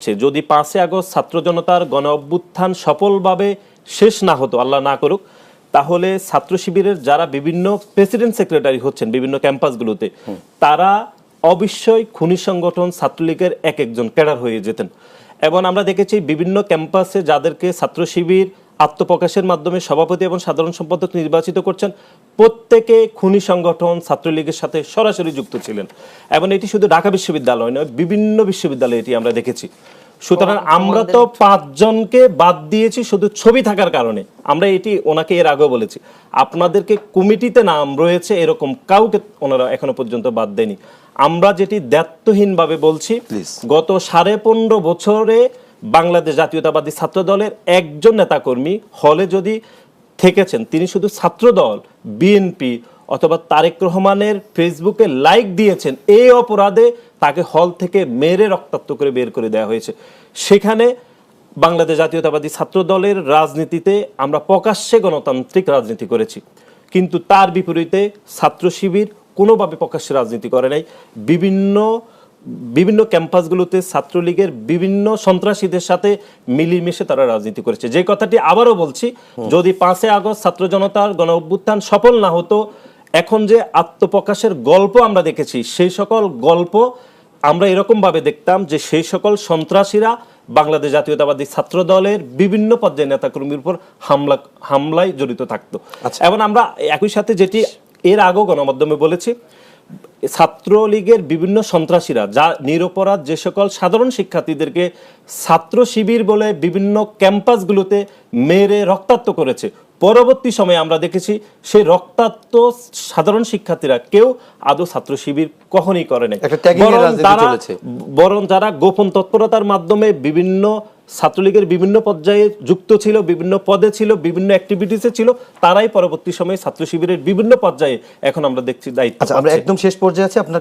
হচ্ছে, যদি পাঁচই আগস্ট ছাত্র জনতার গণ অভ্যুত্থান সফলভাবে শেষ না হতো আল্লাহ না করুক তাহলে ছাত্র শিবিরের যারা বিভিন্ন প্রেসিডেন্ট সেক্রেটারি হচ্ছেন বিভিন্ন ক্যাম্পাসগুলোতে তারা অবশ্যই খুনি সংগঠন ছাত্রলীগের এক একজন ক্যাডার হয়ে যেতেন। এবং আমরা দেখেছি বিভিন্ন ক্যাম্পাসে যাদেরকে ছাত্র শিবির আত্মপ্রকাশের মাধ্যমে সভাপতি এবং সাধারণ সম্পাদক নির্বাচিত করছেন। প্রত্যেকে খুনি সংগঠন ছাত্রলীগের সাথে সরাসরি যুক্ত ছিলেন। এবং এটি শুধু ঢাকা বিশ্ববিদ্যালয় নয় বিভিন্ন বিশ্ববিদ্যালয়ে এটি আমরা দেখেছি। সুতরাং আমরা তো পাঁচজনকে বাদ দিয়েছি শুধু ছবি থাকার কারণে। আমরা এটি ওনাকে এর আগেও বলেছি। আপনাদেরকে কমিটিতে নাম রয়েছে এরকম কাউকে ওনারা এখনও পর্যন্ত বাদ দেয়নি। আমরা যেটি দায়িত্বহীনভাবে বলছি. গত সাড়ে পনেরো বছরে বাংলাদেশ জাতীয়তাবাদী ছাত্র দলের একজন নেতাকর্মী হলে যদি থেকেছেন, তিনি শুধু ছাত্রদল, বিএনপি অথবা তারেক রহমানের ফেসবুকে লাইক দিয়েছেন, এই অপরাধে তাকে হল থেকে মেরে রক্তাক্ত করে বের করে দেওয়া হয়েছে। সেখানে বাংলাদেশ জাতীয়তাবাদী ছাত্র দলের রাজনীতিতে আমরা প্রকাশ্যে গণতান্ত্রিক রাজনীতি করেছি। কিন্তু তার বিপরীতে ছাত্র শিবির কোনোভাবে প্রকাশ্যে রাজনীতি করে নাই। বিভিন্ন বিভিন্ন ক্যাম্পাসগুলোতে ছাত্রলীগের বিভিন্ন সন্ত্রাসীদের সাথে মিলিমিশে তারা রাজনীতি করেছে। যে কথাটি আবারও বলছি যদি পাঁচই আগস্ট ছাত্র জনতার গণ অভ্যুত্থান সফল না হতো এখন যে আত্মপ্রকাশের গল্প আমরা দেখেছি সেই সকল গল্প আমরা এরকম ভাবে দেখতাম যে সেই সকল সন্ত্রাসীরা বাংলাদেশ জাতীয়তাবাদী ছাত্র দলের বিভিন্ন পর্যায়ে নেতাকর্মীর উপর হামলা হামলায় জড়িত থাকতো। আচ্ছা। এবং আমরা একই সাথে যেটি এর আগেও গণমাধ্যমে বলেছি ছাত্রলীগের বিভিন্ন সন্ত্রাসীরা, যা নিরপরাধ যে সকল সাধারণ শিক্ষার্থীদেরকে ছাত্র শিবির বলে বিভিন্ন ক্যাম্পাসগুলোতে মেরে রক্তাক্ত করেছে। পরবর্তী সময়ে আমরা দেখেছি সেই রক্তাক্ত সাধারণ শিক্ষার্থীরা কেউ আদৌ ছাত্র শিবির কখনই করে নাই। বরং যারা গোপন তৎপরতার মাধ্যমে বিভিন্ন ছাত্রলীগের বিভিন্ন পর্যায়ে যুক্ত ছিল বিভিন্ন পদে ছিল বিভিন্ন অ্যাক্টিভিটিসে ছিল তারাই পরবর্তী সময়ে ছাত্র শিবিরের বিভিন্ন পর্যায়ে এখন আমরা দেখছি দায়িত্ব আচ্ছা আমরা একদম শেষ পর্যায়ে আছি আপনার